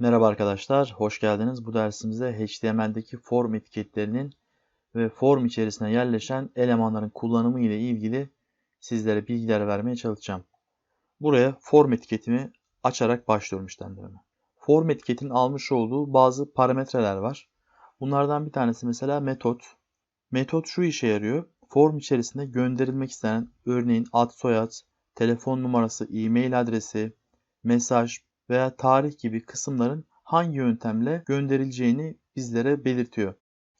Merhaba arkadaşlar, hoş geldiniz. Bu dersimizde HTML'deki form etiketlerinin ve form içerisine yerleşen elemanların kullanımı ile ilgili sizlere bilgiler vermeye çalışacağım. Buraya form etiketimi açarak başlıyorum işlemlerime. Form etiketinin almış olduğu bazı parametreler var. Bunlardan bir tanesi mesela metot. Metot şu işe yarıyor. Form içerisinde gönderilmek istenen örneğin ad soyad, telefon numarası, e-mail adresi, mesaj, veya tarih gibi kısımların hangi yöntemle gönderileceğini bizlere belirtiyor.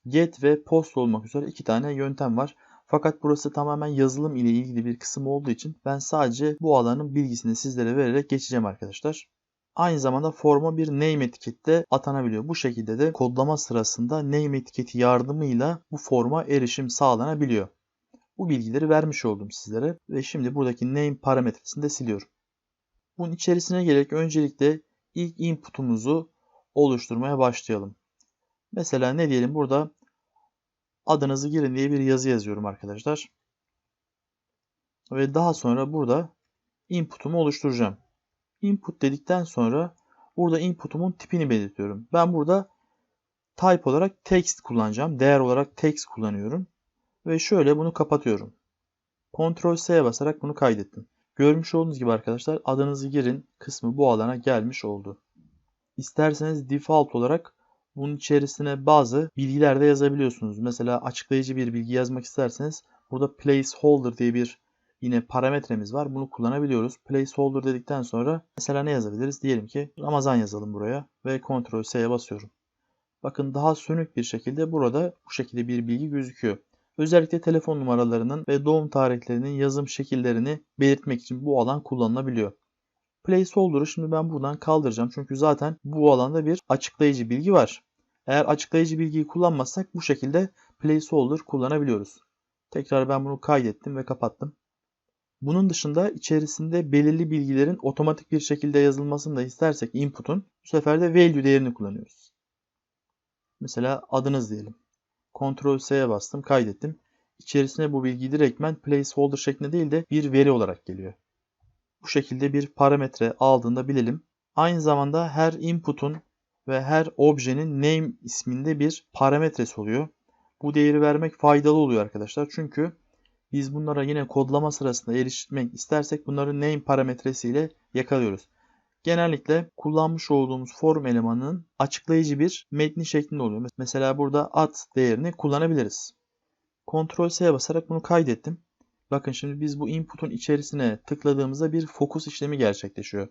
Get ve post olmak üzere iki tane yöntem var. Fakat burası tamamen yazılım ile ilgili bir kısım olduğu için ben sadece bu alanın bilgisini sizlere vererek geçeceğim arkadaşlar. Aynı zamanda forma bir name etiketi de atanabiliyor. Bu şekilde de kodlama sırasında name etiketi yardımıyla bu forma erişim sağlanabiliyor. Bu bilgileri vermiş oldum sizlere ve şimdi buradaki name parametresini de siliyorum. Bunun içerisine gerek öncelikle ilk input'umuzu oluşturmaya başlayalım. Mesela ne diyelim burada adınızı girin diye bir yazı yazıyorum arkadaşlar. Ve daha sonra burada input'umu oluşturacağım. Input dedikten sonra burada input'umun tipini belirtiyorum. Ben burada type olarak text kullanacağım. Değer olarak text kullanıyorum. Ve şöyle bunu kapatıyorum. Ctrl S'ye basarak bunu kaydettim. Görmüş olduğunuz gibi arkadaşlar adınızı girin kısmı bu alana gelmiş oldu. İsterseniz default olarak bunun içerisine bazı bilgiler de yazabiliyorsunuz. Mesela açıklayıcı bir bilgi yazmak isterseniz burada placeholder diye bir yine parametremiz var. Bunu kullanabiliyoruz. Placeholder dedikten sonra mesela ne yazabiliriz? Diyelim ki Ramazan yazalım buraya ve Ctrl S'ye basıyorum. Bakın daha sönük bir şekilde burada bu şekilde bir bilgi gözüküyor. Özellikle telefon numaralarının ve doğum tarihlerinin yazım şekillerini belirtmek için bu alan kullanılabiliyor. Placeholder'ı şimdi ben buradan kaldıracağım. Çünkü zaten bu alanda bir açıklayıcı bilgi var. Eğer açıklayıcı bilgiyi kullanmazsak bu şekilde placeholder kullanabiliyoruz. Tekrar ben bunu kaydettim ve kapattım. Bunun dışında içerisinde belirli bilgilerin otomatik bir şekilde yazılmasını da istersek input'un bu sefer de value değerini kullanıyoruz. Mesela adınız diyelim. Ctrl S'ye bastım, kaydettim. İçerisine bu bilgi direktmen placeholder şeklinde değil de bir veri olarak geliyor. Bu şekilde bir parametre aldığında bilelim. Aynı zamanda her input'un ve her objenin name isminde bir parametresi oluyor. Bu değeri vermek faydalı oluyor arkadaşlar. Çünkü biz bunlara yine kodlama sırasında erişmek istersek bunları name parametresiyle yakalıyoruz. Genellikle kullanmış olduğumuz form elemanının açıklayıcı bir metni şeklinde oluyor. Mesela burada ad değerini kullanabiliriz. Ctrl S'ye basarak bunu kaydettim. Bakın şimdi biz bu input'un içerisine tıkladığımızda bir fokus işlemi gerçekleşiyor.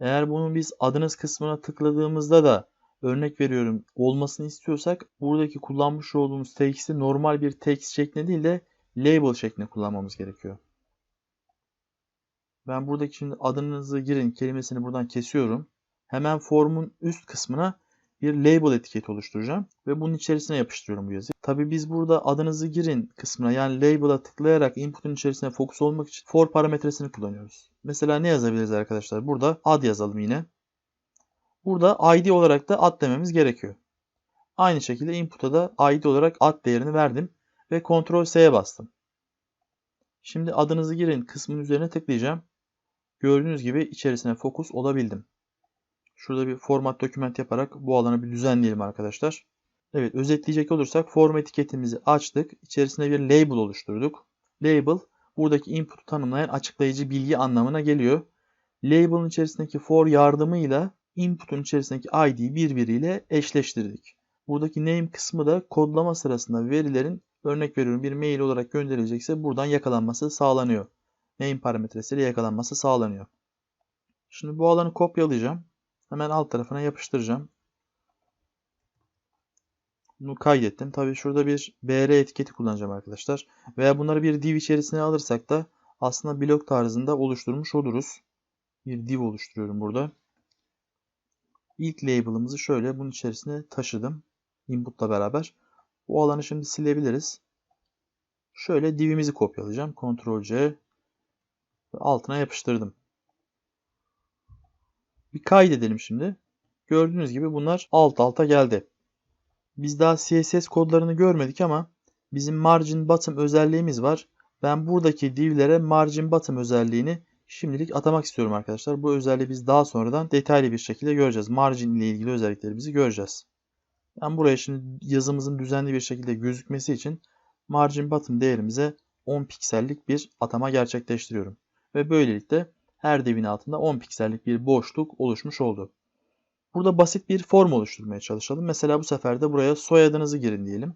Eğer bunun biz adınız kısmına tıkladığımızda da örnek veriyorum olmasını istiyorsak buradaki kullanmış olduğumuz text'i normal bir text şeklinde değil de label şeklinde kullanmamız gerekiyor. Ben buradaki şimdi adınızı girin kelimesini buradan kesiyorum. Hemen formun üst kısmına bir label etiketi oluşturacağım ve bunun içerisine yapıştırıyorum bu yazıyı. Tabi biz burada adınızı girin kısmına yani label'a tıklayarak input'un içerisine fokus olmak için for parametresini kullanıyoruz. Mesela ne yazabiliriz arkadaşlar? Burada ad yazalım yine. Burada id olarak da ad dememiz gerekiyor. Aynı şekilde input'a da id olarak ad değerini verdim ve Ctrl S'ye bastım. Şimdi adınızı girin kısmının üzerine tıklayacağım. Gördüğünüz gibi içerisine fokus olabildim. Şurada bir format doküment yaparak bu alanı bir düzenleyelim arkadaşlar. Evet özetleyecek olursak form etiketimizi açtık. İçerisine bir label oluşturduk. Label buradaki input'u tanımlayan açıklayıcı bilgi anlamına geliyor. Label'ın içerisindeki for yardımıyla input'un içerisindeki id birbiriyle eşleştirdik. Buradaki name kısmı da kodlama sırasında verilerin örnek veriyorum bir mail olarak gönderilecekse buradan yakalanması sağlanıyor name parametresiyle yakalanması sağlanıyor. Şimdi bu alanı kopyalayacağım. Hemen alt tarafına yapıştıracağım. Bunu kaydettim. Tabii şurada bir br etiketi kullanacağım arkadaşlar. Veya bunları bir div içerisine alırsak da aslında blok tarzında oluşturmuş oluruz. Bir div oluşturuyorum burada. İlk label'ımızı şöyle bunun içerisine taşıdım. Input'la beraber. Bu alanı şimdi silebiliriz. Şöyle divimizi kopyalayacağım. Ctrl C altına yapıştırdım. Bir kaydedelim şimdi. Gördüğünüz gibi bunlar alt alta geldi. Biz daha CSS kodlarını görmedik ama bizim margin bottom özelliğimiz var. Ben buradaki divlere margin bottom özelliğini Şimdilik atamak istiyorum arkadaşlar. Bu özelliği biz daha sonradan detaylı bir şekilde göreceğiz. Margin ile ilgili özelliklerimizi göreceğiz. Ben buraya şimdi yazımızın düzenli bir şekilde gözükmesi için margin bottom değerimize 10 piksellik bir atama gerçekleştiriyorum. Ve böylelikle her devin altında 10 piksellik bir boşluk oluşmuş oldu. Burada basit bir form oluşturmaya çalışalım. Mesela bu sefer de buraya soyadınızı girin diyelim.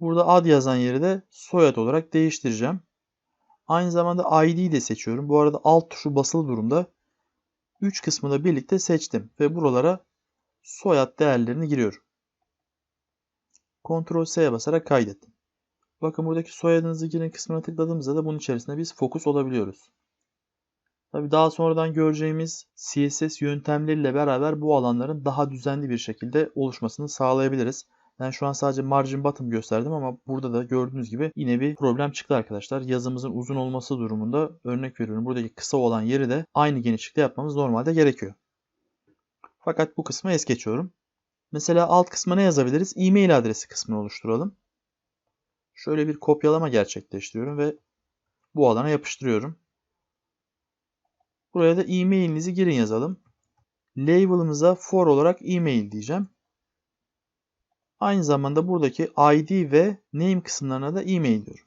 Burada ad yazan yeri de soyad olarak değiştireceğim. Aynı zamanda ID'yi de seçiyorum. Bu arada alt tuşu basılı durumda. 3 kısmını birlikte seçtim ve buralara soyad değerlerini giriyorum. Ctrl S'ye basarak kaydettim. Bakın buradaki soyadınızı girin kısmına tıkladığımızda da bunun içerisinde biz fokus olabiliyoruz. Tabi daha sonradan göreceğimiz CSS yöntemleriyle beraber bu alanların daha düzenli bir şekilde oluşmasını sağlayabiliriz. Ben şu an sadece margin bottom gösterdim ama burada da gördüğünüz gibi yine bir problem çıktı arkadaşlar. Yazımızın uzun olması durumunda örnek veriyorum. Buradaki kısa olan yeri de aynı genişlikte yapmamız normalde gerekiyor. Fakat bu kısmı es geçiyorum. Mesela alt kısma ne yazabiliriz? E-mail adresi kısmını oluşturalım. Şöyle bir kopyalama gerçekleştiriyorum ve bu alana yapıştırıyorum. Buraya da e-mailinizi girin yazalım. Label'ımıza for olarak e-mail diyeceğim. Aynı zamanda buradaki ID ve name kısımlarına da e-mail diyorum.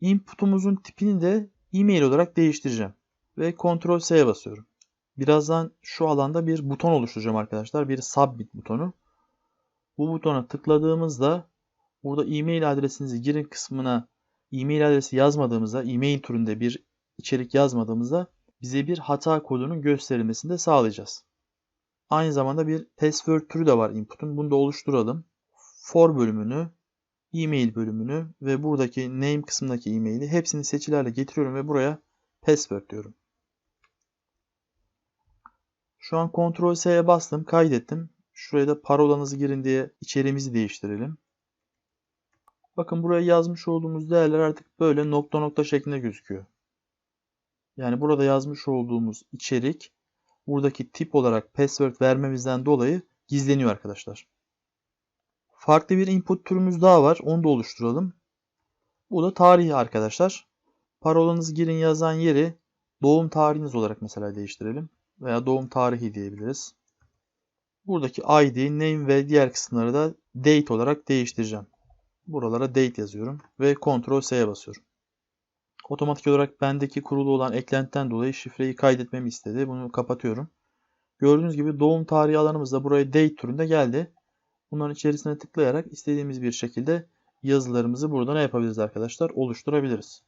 Input'umuzun tipini de e-mail olarak değiştireceğim. Ve Ctrl S'ye basıyorum. Birazdan şu alanda bir buton oluşturacağım arkadaşlar. Bir submit butonu. Bu butona tıkladığımızda burada e-mail adresinizi girin kısmına e-mail adresi yazmadığımızda, e-mail türünde bir içerik yazmadığımızda bize bir hata kodunun gösterilmesini de sağlayacağız. Aynı zamanda bir password türü de var input'un. Bunu da oluşturalım. For bölümünü, e-mail bölümünü ve buradaki name kısmındaki e-maili hepsini seçilerle getiriyorum ve buraya password diyorum. Şu an Ctrl S'ye bastım, kaydettim. Şuraya da parolanızı girin diye içeriğimizi değiştirelim. Bakın buraya yazmış olduğumuz değerler artık böyle nokta nokta şeklinde gözüküyor. Yani burada yazmış olduğumuz içerik buradaki tip olarak password vermemizden dolayı gizleniyor arkadaşlar. Farklı bir input türümüz daha var. Onu da oluşturalım. Bu da tarihi arkadaşlar. Parolanızı girin yazan yeri doğum tarihiniz olarak mesela değiştirelim. Veya doğum tarihi diyebiliriz. Buradaki ID, name ve diğer kısımları da date olarak değiştireceğim. Buralara date yazıyorum ve Ctrl S'ye basıyorum. Otomatik olarak bendeki kurulu olan eklentiden dolayı şifreyi kaydetmemi istedi. Bunu kapatıyorum. Gördüğünüz gibi doğum tarihi alanımız da buraya date türünde geldi. Bunların içerisine tıklayarak istediğimiz bir şekilde yazılarımızı burada ne yapabiliriz arkadaşlar? Oluşturabiliriz.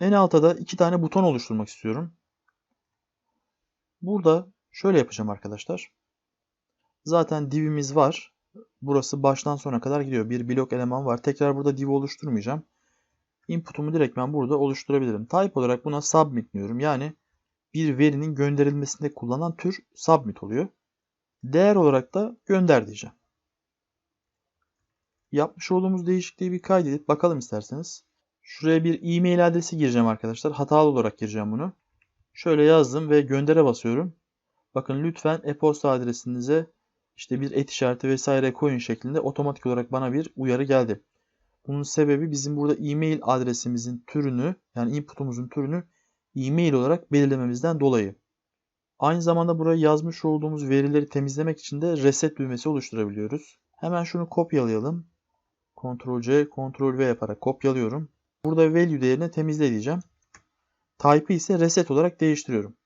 En altta da iki tane buton oluşturmak istiyorum. Burada şöyle yapacağım arkadaşlar. Zaten divimiz var. Burası baştan sona kadar gidiyor. Bir blok eleman var. Tekrar burada div oluşturmayacağım input'umu direkt ben burada oluşturabilirim. Type olarak buna submit diyorum. Yani bir verinin gönderilmesinde kullanılan tür submit oluyor. Değer olarak da gönder diyeceğim. Yapmış olduğumuz değişikliği bir kaydedip bakalım isterseniz. Şuraya bir e-mail adresi gireceğim arkadaşlar. Hatalı olarak gireceğim bunu. Şöyle yazdım ve göndere basıyorum. Bakın lütfen e-posta adresinize işte bir et işareti vesaire koyun şeklinde otomatik olarak bana bir uyarı geldi. Bunun sebebi bizim burada e-mail adresimizin türünü yani input'umuzun türünü e-mail olarak belirlememizden dolayı. Aynı zamanda buraya yazmış olduğumuz verileri temizlemek için de reset düğmesi oluşturabiliyoruz. Hemen şunu kopyalayalım. Ctrl C, Ctrl V yaparak kopyalıyorum. Burada value değerini temizle diyeceğim. Type'ı ise reset olarak değiştiriyorum.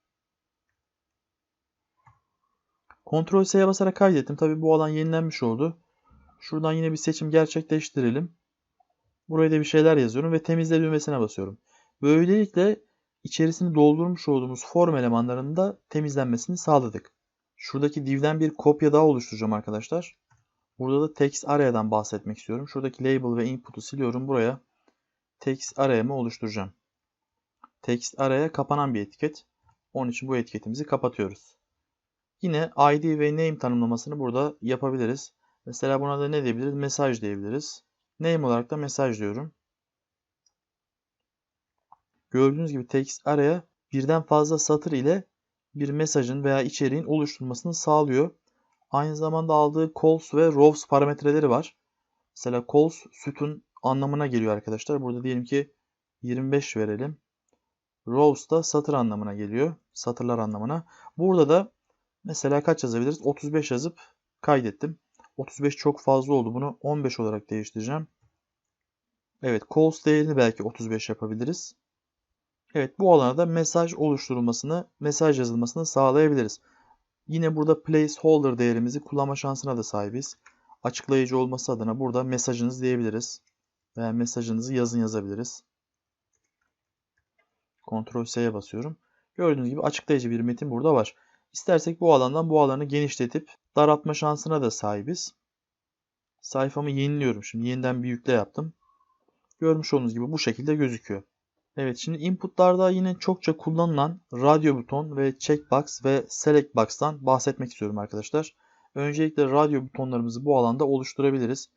Ctrl S'ye basarak kaydettim. Tabi bu alan yenilenmiş oldu. Şuradan yine bir seçim gerçekleştirelim. Buraya da bir şeyler yazıyorum ve temizle düğmesine basıyorum. Böylelikle içerisini doldurmuş olduğumuz form elemanlarının da temizlenmesini sağladık. Şuradaki divden bir kopya daha oluşturacağım arkadaşlar. Burada da text array'dan bahsetmek istiyorum. Şuradaki label ve input'u siliyorum. Buraya text array'ımı oluşturacağım. Text array'a kapanan bir etiket. Onun için bu etiketimizi kapatıyoruz. Yine ID ve name tanımlamasını burada yapabiliriz. Mesela buna da ne diyebiliriz? Mesaj diyebiliriz. Name olarak da mesaj diyorum. Gördüğünüz gibi text araya birden fazla satır ile bir mesajın veya içeriğin oluşturulmasını sağlıyor. Aynı zamanda aldığı calls ve rows parametreleri var. Mesela calls sütun anlamına geliyor arkadaşlar. Burada diyelim ki 25 verelim. Rows da satır anlamına geliyor. Satırlar anlamına. Burada da mesela kaç yazabiliriz? 35 yazıp kaydettim. 35 çok fazla oldu. Bunu 15 olarak değiştireceğim. Evet, calls değerini belki 35 yapabiliriz. Evet, bu alana da mesaj oluşturulmasını, mesaj yazılmasını sağlayabiliriz. Yine burada placeholder değerimizi kullanma şansına da sahibiz. Açıklayıcı olması adına burada mesajınız diyebiliriz. Veya mesajınızı yazın yazabiliriz. Ctrl S'ye basıyorum. Gördüğünüz gibi açıklayıcı bir metin burada var. İstersek bu alandan bu alanı genişletip daraltma şansına da sahibiz. Sayfamı yeniliyorum. Şimdi yeniden bir yükle yaptım. Görmüş olduğunuz gibi bu şekilde gözüküyor. Evet şimdi inputlarda yine çokça kullanılan radyo buton ve checkbox ve select box'tan bahsetmek istiyorum arkadaşlar. Öncelikle radyo butonlarımızı bu alanda oluşturabiliriz.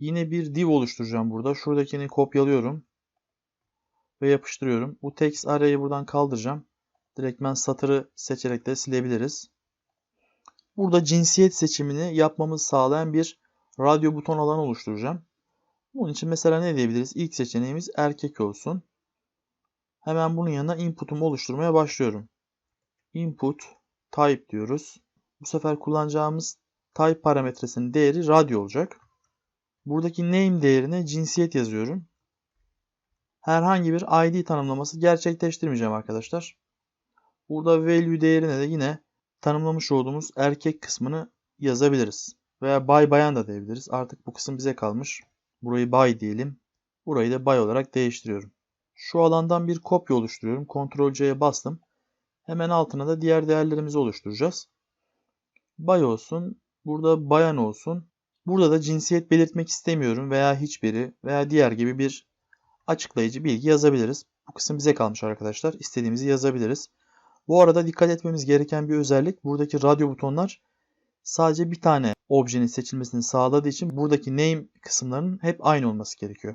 Yine bir div oluşturacağım burada. Şuradakini kopyalıyorum ve yapıştırıyorum. Bu text array'i buradan kaldıracağım. Direktmen satırı seçerek de silebiliriz. Burada cinsiyet seçimini yapmamızı sağlayan bir radyo buton alanı oluşturacağım. Bunun için mesela ne diyebiliriz? İlk seçeneğimiz erkek olsun. Hemen bunun yanına input'umu oluşturmaya başlıyorum. Input type diyoruz. Bu sefer kullanacağımız type parametresinin değeri radyo olacak. Buradaki name değerine cinsiyet yazıyorum. Herhangi bir ID tanımlaması gerçekleştirmeyeceğim arkadaşlar. Burada value değerine de yine tanımlamış olduğumuz erkek kısmını yazabiliriz. Veya bay bayan da diyebiliriz. Artık bu kısım bize kalmış. Burayı bay diyelim. Burayı da bay olarak değiştiriyorum. Şu alandan bir kopya oluşturuyorum. Ctrl C'ye bastım. Hemen altına da diğer değerlerimizi oluşturacağız. Bay olsun. Burada bayan olsun. Burada da cinsiyet belirtmek istemiyorum veya hiçbiri veya diğer gibi bir açıklayıcı bilgi yazabiliriz. Bu kısım bize kalmış arkadaşlar. İstediğimizi yazabiliriz. Bu arada dikkat etmemiz gereken bir özellik buradaki radyo butonlar sadece bir tane objenin seçilmesini sağladığı için buradaki name kısımlarının hep aynı olması gerekiyor.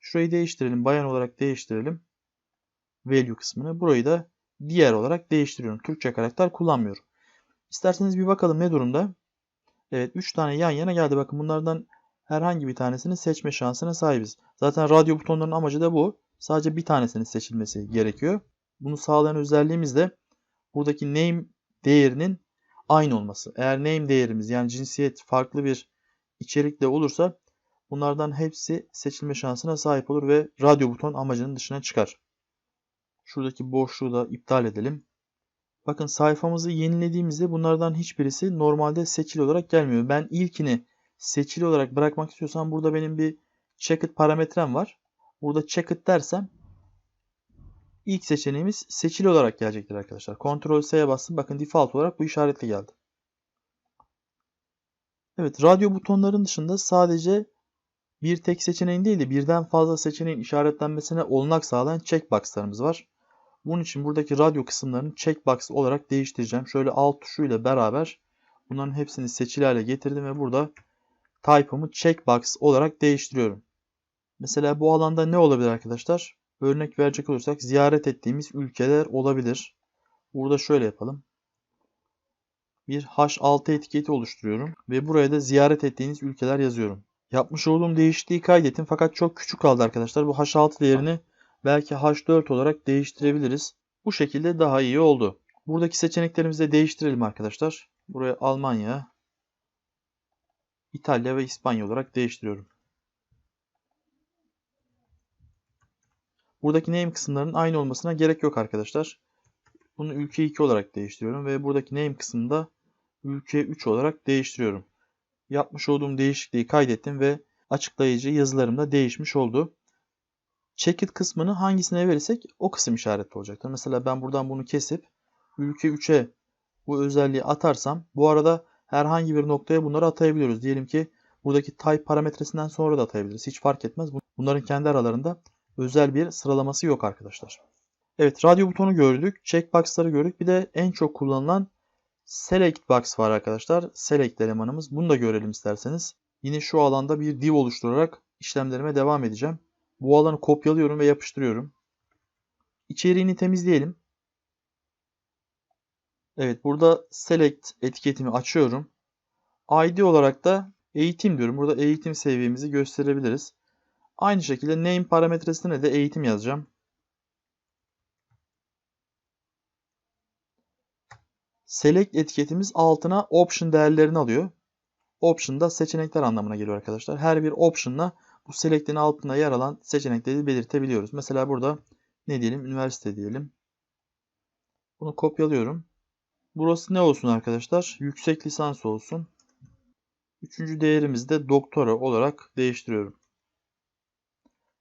Şurayı değiştirelim. Bayan olarak değiştirelim. Value kısmını. Burayı da diğer olarak değiştiriyorum. Türkçe karakter kullanmıyorum. İsterseniz bir bakalım ne durumda. Evet 3 tane yan yana geldi. Bakın bunlardan herhangi bir tanesini seçme şansına sahibiz. Zaten radyo butonlarının amacı da bu. Sadece bir tanesinin seçilmesi gerekiyor. Bunu sağlayan özelliğimiz de buradaki name değerinin aynı olması. Eğer name değerimiz yani cinsiyet farklı bir içerikle olursa bunlardan hepsi seçilme şansına sahip olur ve radyo buton amacının dışına çıkar. Şuradaki boşluğu da iptal edelim. Bakın sayfamızı yenilediğimizde bunlardan hiçbirisi normalde seçili olarak gelmiyor. Ben ilkini seçili olarak bırakmak istiyorsam burada benim bir checked parametrem var. Burada checked dersem ilk seçeneğimiz seçili olarak gelecektir arkadaşlar. Ctrl S'ye bastım. Bakın default olarak bu işaretli geldi. Evet radyo butonların dışında sadece bir tek seçeneğin değil de birden fazla seçeneğin işaretlenmesine olanak sağlayan checkboxlarımız var. Bunun için buradaki radyo kısımlarını checkbox olarak değiştireceğim. Şöyle alt tuşuyla beraber bunların hepsini seçili hale getirdim ve burada type'ımı checkbox olarak değiştiriyorum. Mesela bu alanda ne olabilir arkadaşlar? Örnek verecek olursak ziyaret ettiğimiz ülkeler olabilir. Burada şöyle yapalım. Bir H6 etiketi oluşturuyorum ve buraya da ziyaret ettiğiniz ülkeler yazıyorum. Yapmış olduğum değişikliği kaydettim fakat çok küçük kaldı arkadaşlar. Bu H6 değerini belki H4 olarak değiştirebiliriz. Bu şekilde daha iyi oldu. Buradaki seçeneklerimizi de değiştirelim arkadaşlar. Buraya Almanya, İtalya ve İspanya olarak değiştiriyorum. Buradaki name kısımlarının aynı olmasına gerek yok arkadaşlar. Bunu ülke 2 olarak değiştiriyorum ve buradaki name kısmında ülke 3 olarak değiştiriyorum. Yapmış olduğum değişikliği kaydettim ve açıklayıcı yazılarımda değişmiş oldu. Checked kısmını hangisine verirsek o kısım işaretli olacaktır. Mesela ben buradan bunu kesip ülke 3'e bu özelliği atarsam bu arada herhangi bir noktaya bunları atayabiliyoruz. Diyelim ki buradaki type parametresinden sonra da atayabiliriz. Hiç fark etmez. Bunların kendi aralarında özel bir sıralaması yok arkadaşlar. Evet radyo butonu gördük. Checkbox'ları gördük. Bir de en çok kullanılan select box var arkadaşlar. Select elemanımız. Bunu da görelim isterseniz. Yine şu alanda bir div oluşturarak işlemlerime devam edeceğim. Bu alanı kopyalıyorum ve yapıştırıyorum. İçeriğini temizleyelim. Evet burada select etiketimi açıyorum. ID olarak da eğitim diyorum. Burada eğitim seviyemizi gösterebiliriz. Aynı şekilde name parametresine de eğitim yazacağım. Select etiketimiz altına option değerlerini alıyor. Option da seçenekler anlamına geliyor arkadaşlar. Her bir option'la bu select'in altında yer alan seçenekleri belirtebiliyoruz. Mesela burada ne diyelim? Üniversite diyelim. Bunu kopyalıyorum. Burası ne olsun arkadaşlar? Yüksek lisans olsun. Üçüncü değerimizi de doktora olarak değiştiriyorum.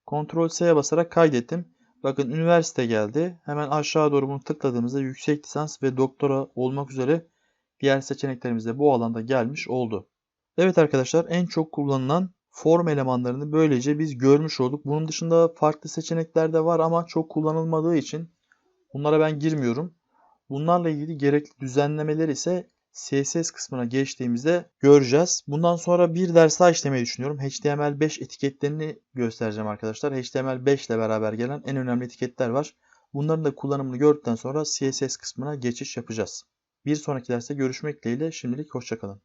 Ctrl S'ye basarak kaydettim. Bakın üniversite geldi. Hemen aşağı doğru bunu tıkladığımızda yüksek lisans ve doktora olmak üzere diğer seçeneklerimiz de bu alanda gelmiş oldu. Evet arkadaşlar en çok kullanılan form elemanlarını böylece biz görmüş olduk. Bunun dışında farklı seçenekler de var ama çok kullanılmadığı için bunlara ben girmiyorum. Bunlarla ilgili gerekli düzenlemeler ise CSS kısmına geçtiğimizde göreceğiz. Bundan sonra bir ders daha işlemeyi düşünüyorum. HTML5 etiketlerini göstereceğim arkadaşlar. HTML5 ile beraber gelen en önemli etiketler var. Bunların da kullanımını gördükten sonra CSS kısmına geçiş yapacağız. Bir sonraki derste görüşmek dileğiyle şimdilik hoşçakalın.